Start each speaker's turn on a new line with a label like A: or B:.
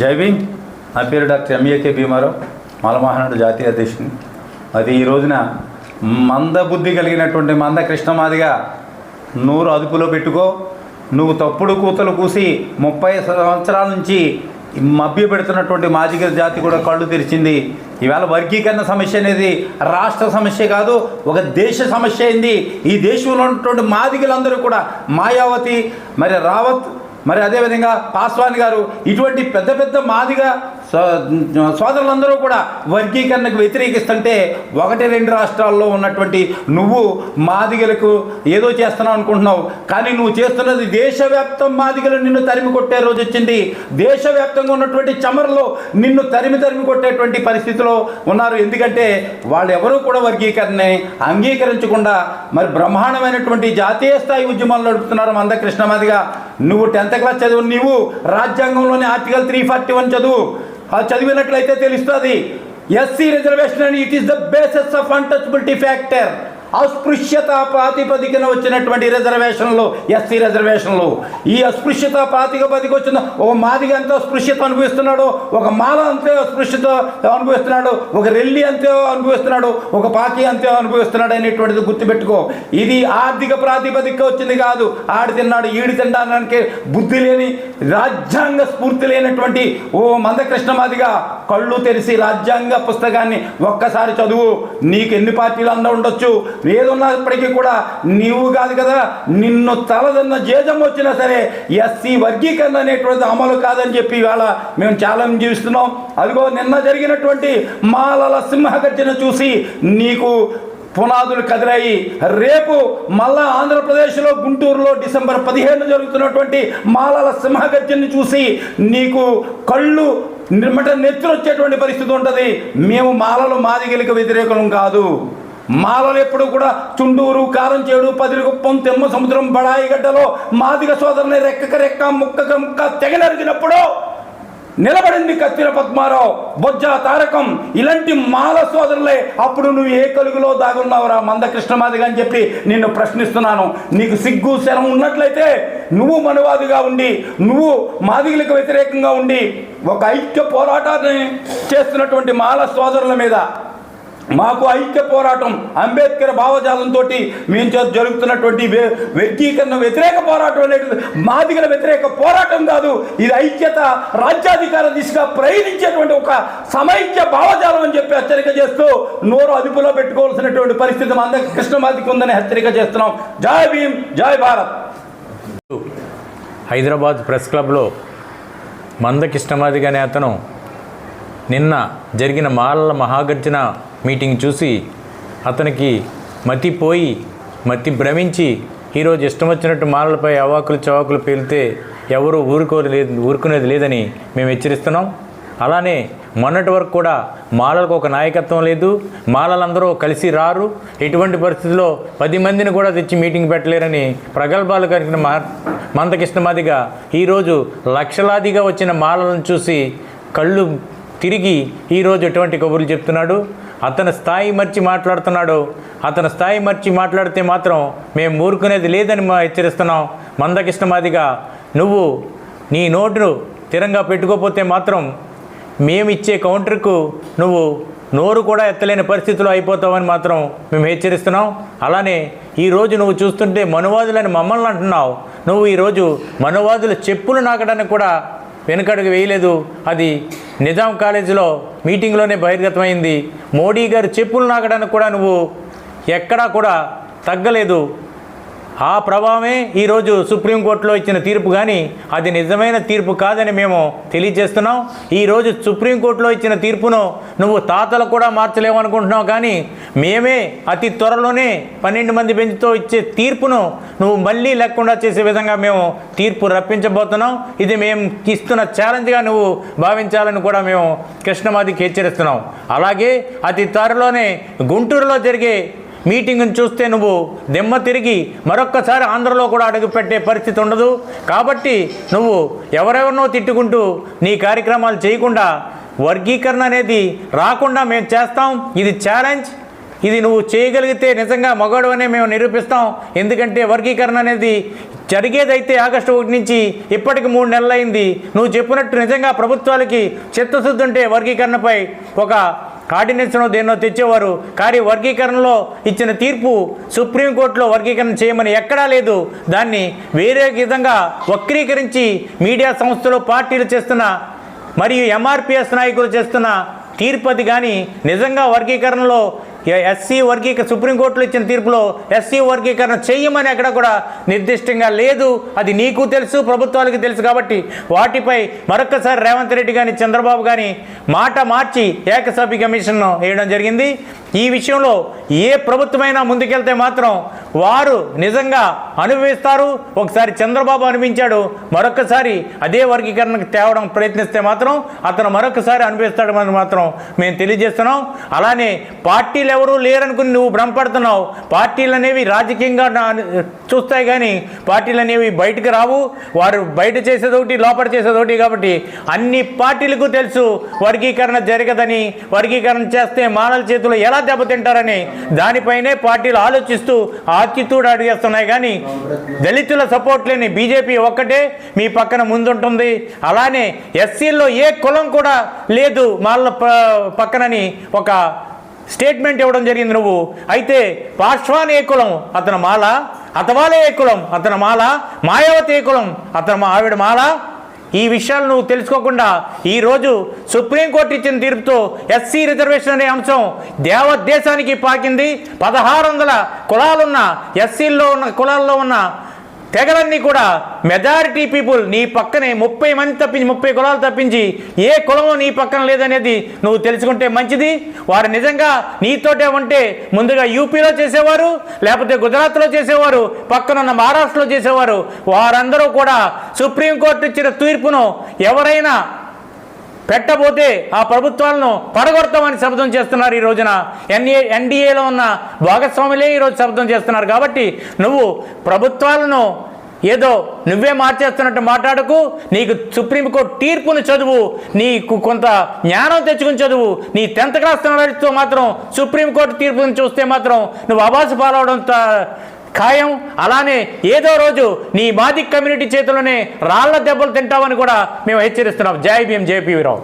A: జై భీమ్. నా పేరు డాక్టర్ ఎంఏకే భీమారావు మలమహానాడు జాతీయ అధ్యక్షుని. అది ఈ రోజున మంద బుద్ధి కలిగినటువంటి మంద కృష్ణమాదిగా నూరు అదుపులో పెట్టుకో నువ్వు తప్పుడు కూతలు కూసి ముప్పై సంవత్సరాల నుంచి మభ్య పెడుతున్నటువంటి మాజిక జాతి కూడా కళ్ళు తెరిచింది. ఈవేళ వర్గీకరణ సమస్య అనేది రాష్ట్ర సమస్య కాదు ఒక దేశ సమస్య అయింది. ఈ దేశంలో ఉన్నటువంటి మాదిగలందరూ కూడా మాయావతి మరి రావత్ మరి అదేవిధంగా పాస్వాన్ గారు ఇటువంటి పెద్ద పెద్ద మాదిగా సోదరులందరూ కూడా వర్గీకరణకు వ్యతిరేకిస్తుంటే ఒకటి రెండు రాష్ట్రాల్లో ఉన్నటువంటి నువ్వు మాదిగలకు ఏదో చేస్తున్నావు అనుకుంటున్నావు. కానీ నువ్వు చేస్తున్నది దేశవ్యాప్తం మాదిగలు నిన్ను తరిమి కొట్టే రోజు వచ్చింది. దేశవ్యాప్తంగా ఉన్నటువంటి చమరలో నిన్ను తరిమి తరిమి కొట్టేటువంటి పరిస్థితిలో ఉన్నారు. ఎందుకంటే వాళ్ళు ఎవరూ కూడా వర్గీకరణని అంగీకరించకుండా మరి బ్రహ్మాండమైనటువంటి జాతీయ స్థాయి ఉద్యమాలు నడుపుతున్నారు మంద కృష్ణమాదిగా నువ్వు టెన్త్ క్లాస్ చదువు నీవు రాజ్యాంగంలోని ఆర్టికల్ త్రీ ఫార్టీ వన్ చదువు. అది చదివినట్లయితే తెలుస్తుంది. SC reservation and it is the basis of untouchability factor అస్పృశ్యత ప్రాతిపదికన వచ్చినటువంటి రిజర్వేషన్లు ఎస్సీ రిజర్వేషన్లు. ఈ అస్పృశ్యత ప్రాతిపదిక వచ్చిన ఒక మాదిగ అంతే అస్పృశ్యత అనుభవిస్తున్నాడు ఒక మాల అంతే అస్పృశ్యత అనుభవిస్తున్నాడు ఒక రెల్లి అంతే అనుభవిస్తున్నాడు ఒక పాకి అంతే అనుభవిస్తున్నాడు అనేటువంటిది గుర్తుపెట్టుకో. ఇది ఆర్థిక ప్రాతిపదిక వచ్చింది కాదు. ఆడి తిన్నాడు ఈడి తినడానికి బుద్ధి లేని రాజ్యాంగ స్ఫూర్తి లేనటువంటి ఓ మందకృష్ణ మాదిగా కళ్ళు తెరిచి రాజ్యాంగ పుస్తకాన్ని ఒక్కసారి చదువు. నీకు ఎన్ని పార్టీలు అందా ఉండొచ్చు. ఏదున్నప్పటికీ కూడా నీవు కాదు కదా నిన్ను తలదన్న జేజం వచ్చినా సరే ఎస్సీ వర్గీకరణ అనేటువంటి అమలు కాదని చెప్పి ఇవాళ మేము ఛాలెంజ్ జీవిస్తున్నాం. అదిగో నిన్న జరిగినటువంటి మాలల సింహగర్జన చూసి నీకు పునాదులు కదిలాయి. రేపు మళ్ళా ఆంధ్రప్రదేశ్లో గుంటూరులో డిసెంబర్ పదిహేను జరుగుతున్నటువంటి మాలల సింహగర్జన్ని చూసి నీకు కళ్ళు నిర్మట నెత్తులు వచ్చేటువంటి పరిస్థితి ఉంటుంది. మేము మాలలు మాదిగలికి వ్యతిరేకం కాదు. మాలలు ఎప్పుడు కూడా చుండూరు కారంచేడు పదిరిగుప్పం తెమ్మ సముద్రం బడాయిగడ్డలో మాదిగ సోదరుని రెక్కక రెక్క ముక్కక ముక్క తెగనరిగినప్పుడు నిలబడింది కత్తిర పద్మారావు. బొజ్జ తారకం ఇలాంటి మాల సోదరులే అప్పుడు నువ్వు ఏ కలుగులో దాగున్నావురా మందకృష్ణమాదిగా అని చెప్పి నిన్ను ప్రశ్నిస్తున్నాను. నీకు సిగ్గు శరం ఉన్నట్లయితే నువ్వు మనువాదిగా ఉండి నువ్వు మాదిగులకు వ్యతిరేకంగా ఉండి ఒక ఐక్య పోరాటాన్ని చేస్తున్నటువంటి మాల సోదరుల మీద మాకు ఐక్య పోరాటం. అంబేద్కర్ భావజాలంతో మేము చేత జరుగుతున్నటువంటి వ్యక్తీకరణ వ్యతిరేక పోరాటం అనేది మాదిగల వ్యతిరేక పోరాటం కాదు. ఇది ఐక్యత రాజ్యాధికార దిశగా ప్రయాణించేటువంటి ఒక సమైక్య భావజాలం అని చెప్పి హెచ్చరిక చేస్తూ నోరు అదుపులో పెట్టుకోవాల్సినటువంటి పరిస్థితి మా అందరికి కృష్ణమాదికి ఉందని హెచ్చరిక చేస్తున్నాం. జాయ్ భీమ్ జాయ్ భారత్.
B: హైదరాబాద్ ప్రెస్ క్లబ్లో మందకిష్టమాదిగా అనే అతను నిన్న జరిగిన మాలల మహాగర్జన మీటింగ్ చూసి అతనికి మతిపోయి మతి భ్రమించి ఈరోజు ఇష్టం వచ్చినట్టు మాలలపై అవాకులు చవాకులు పేలితే ఎవరూ ఊరుకోలేదు ఊరుకునేది లేదని మేము హెచ్చరిస్తున్నాం. అలానే మొన్నటి వరకు కూడా మాలలకు ఒక నాయకత్వం లేదు మాలలందరూ కలిసి రారు. ఎటువంటి పరిస్థితుల్లో పది మందిని కూడా తెచ్చి మీటింగ్ పెట్టలేరని ప్రగల్భాలు కలిగిన మా మందకృష్ణమాదిగా ఈరోజు లక్షలాదిగా వచ్చిన మాలలను చూసి కళ్ళు తిరిగి ఈరోజు ఎటువంటి కబుర్లు చెప్తున్నాడు? అతని స్థాయి మర్చి మాట్లాడుతున్నాడు. అతని స్థాయి మర్చి మాట్లాడితే మాత్రం మేము ఊరుకునేది లేదని హెచ్చరిస్తున్నాం. మందకిష్టమాదిగా నువ్వు నీ నోటును స్థిరంగా పెట్టుకోపోతే మాత్రం మేమిచ్చే కౌంటర్కు నువ్వు నోరు కూడా ఎత్తలేని పరిస్థితిలో అయిపోతావని మాత్రం మేము హెచ్చరిస్తున్నాం. అలానే ఈరోజు నువ్వు చూస్తుంటే మనువాదులని మమ్మల్ని అంటున్నావు. నువ్వు ఈరోజు మనువాదుల చెప్పులు నాకడానికి కూడా వెనుకడుగు వేయలేదు. అది నిజాం కాలేజీలో మీటింగ్లోనే బహిర్గతమైంది. మోడీ గారు చెప్పులు నాకడానికి కూడా నువ్వు ఎక్కడా కూడా తగ్గలేదు. ఆ ప్రభావమే ఈరోజు సుప్రీంకోర్టులో ఇచ్చిన తీర్పు కానీ అది నిజమైన తీర్పు కాదని మేము తెలియజేస్తున్నాం. ఈరోజు సుప్రీంకోర్టులో ఇచ్చిన తీర్పును నువ్వు తాతలు కూడా మార్చలేవు అనుకుంటున్నావు కానీ మేమే అతి త్వరలోనే పన్నెండు మంది బెంచ్తో ఇచ్చే తీర్పును నువ్వు మళ్ళీ లేకుండా చేసే విధంగా మేము తీర్పు రప్పించబోతున్నాం. ఇది మేము ఇస్తున్న ఛాలెంజ్గా నువ్వు భావించాలని కూడా మేము కృష్ణమాదికి హెచ్చరిస్తున్నాం. అలాగే అతి త్వరలోనే గుంటూరులో జరిగే మీటింగ్ని చూస్తే నువ్వు దెమ్మ తిరిగి మరొక్కసారి ఆంధ్రలో కూడా అడుగుపెట్టే పరిస్థితి ఉండదు. కాబట్టి నువ్వు ఎవరెవరినో తిట్టుకుంటూ నీ కార్యక్రమాలు చేయకుండా వర్గీకరణ అనేది రాకుండా మేము చేస్తాం. ఇది ఛాలెంజ్ ఇది నువ్వు చేయగలిగితే నిజంగా మగవాడు అనే మేము నిరూపిస్తాం. ఎందుకంటే వర్గీకరణ అనేది జరిగేదైతే ఆగస్టు ఒకటి నుంచి ఇప్పటికి మూడు నెలలైంది. నువ్వు చెప్పినట్టు నిజంగా ప్రభుత్వాలకి చిత్తశుద్ధి ఉంటే వర్గీకరణపై ఒక ఆర్డినెన్స్ను దేన్నో తెచ్చేవారు. కానీ వర్గీకరణలో ఇచ్చిన తీర్పు సుప్రీంకోర్టులో వర్గీకరణ చేయమని ఎక్కడా లేదు. దాన్ని వేరే విధంగా వక్రీకరించి మీడియా సంస్థలు పార్టీలు చేస్తున్న మరియు ఎంఆర్పిఎస్ నాయకులు చేస్తున్న తీర్పు అది కానీ నిజంగా వర్గీకరణలో ఎస్సీ వర్గీకరణ సుప్రీంకోర్టులో ఇచ్చిన తీర్పులో ఎస్సీ వర్గీకరణ చేయమని ఎక్కడ కూడా నిర్దిష్టంగా లేదు. అది నీకు తెలుసు ప్రభుత్వాలకు తెలుసు కాబట్టి వాటిపై మరొక్కసారి రేవంత్ రెడ్డి కానీ చంద్రబాబు కానీ మాట మార్చి ఏకసభ్య కమిషన్ను వేయడం జరిగింది. ఈ విషయంలో ఏ ప్రభుత్వమైనా ముందుకెళ్తే మాత్రం వారు నిజంగా అనుభవిస్తారు. ఒకసారి చంద్రబాబు అనిపించాడు మరొకసారి అదే వర్గీకరణకు తేవడం ప్రయత్నిస్తే మాత్రం అతను మరొకసారి అనిపిస్తాడని మాత్రం మేము తెలియజేస్తున్నాం. అలానే పార్టీలు ఎవరూ లేరనుకుని నువ్వు భ్రమపడుతున్నావు. పార్టీలు అనేవి రాజకీయంగా చూస్తాయి కానీ పార్టీలు అనేవి బయటకు రావు. వారు బయట చేసేది ఒకటి లోపల చేసేది ఒకటి కాబట్టి అన్ని పార్టీలకు తెలుసు వర్గీకరణ జరగదని. వర్గీకరణ చేస్తే మానవ చేతులు ఎలా దెబ్బతింటారని దానిపైనే పార్టీలు ఆలోచిస్తూ ఆతితూడు అడిగేస్తున్నాయి కానీ దళితుల సపోర్ట్ లేని బీజేపీ ఒక్కటే మీ పక్కన ముందుంటుంది. అలానే ఎస్సీల్లో ఏ కులం కూడా లేదు మాల ప- పక్కనని ఒక స్టేట్మెంట్ ఇవ్వడం జరిగింది నువ్వు. అయితే పార్శ్వాన్ ఏ కులం? అతను మాల. అతవాలే ఏ కులం? అతను మాల. మాయావతి ఏ కులం? అతను మా ఆవిడ మాల. ఈ విషయాలు నువ్వు తెలుసుకోకుండా ఈరోజు సుప్రీంకోర్టు ఇచ్చిన తీర్పుతో ఎస్సీ రిజర్వేషన్ అనే అంశం దేవదేశానికి పాకింది. పదహారు వందల కులాలున్న ఎస్సీల్లో ఉన్న కులాల్లో ఉన్న తెగలన్నీ కూడా మెజారిటీ పీపుల్ నీ పక్కనే ముప్పై మంది తప్పించి ముప్పై కులాలు తప్పించి ఏ కులము నీ పక్కన లేదనేది నువ్వు తెలుసుకుంటే మంచిది. వారు నిజంగా నీతోటే ఉంటే ముందుగా యూపీలో చేసేవారు లేకపోతే గుజరాత్లో చేసేవారు పక్కనున్న మహారాష్ట్రలో చేసేవారు. వారందరూ కూడా సుప్రీంకోర్టు ఇచ్చిన తీర్పును ఎవరైనా పెట్టబోతే ఆ ప్రభుత్వాలను పడగొడతామని శబ్దం చేస్తున్నారు ఈ రోజున. ఎన్ఏ ఎన్డీఏలో ఉన్న భాగస్వాములే ఈరోజు శబ్దం చేస్తున్నారు. కాబట్టి నువ్వు ప్రభుత్వాలను ఏదో నువ్వే మార్చేస్తున్నట్టు మాట్లాడకు. నీకు సుప్రీంకోర్టు తీర్పును చదువు. నీకు కొంత జ్ఞానం తెచ్చుకుని చదువు. నీ టెన్త్ క్లాస్ నాలెడ్జ్తో మాత్రం సుప్రీంకోర్టు తీర్పును చూస్తే మాత్రం నువ్వు అబాస పాలవడం ఖాయం. అలానే ఏదో రోజు నీ మాదిక్ కమ్యూనిటీ చేతిలోనే రాళ్ళ దెబ్బలు తింటావని కూడా మేము హెచ్చరిస్తున్నాం. జై భీం జేపీ రావు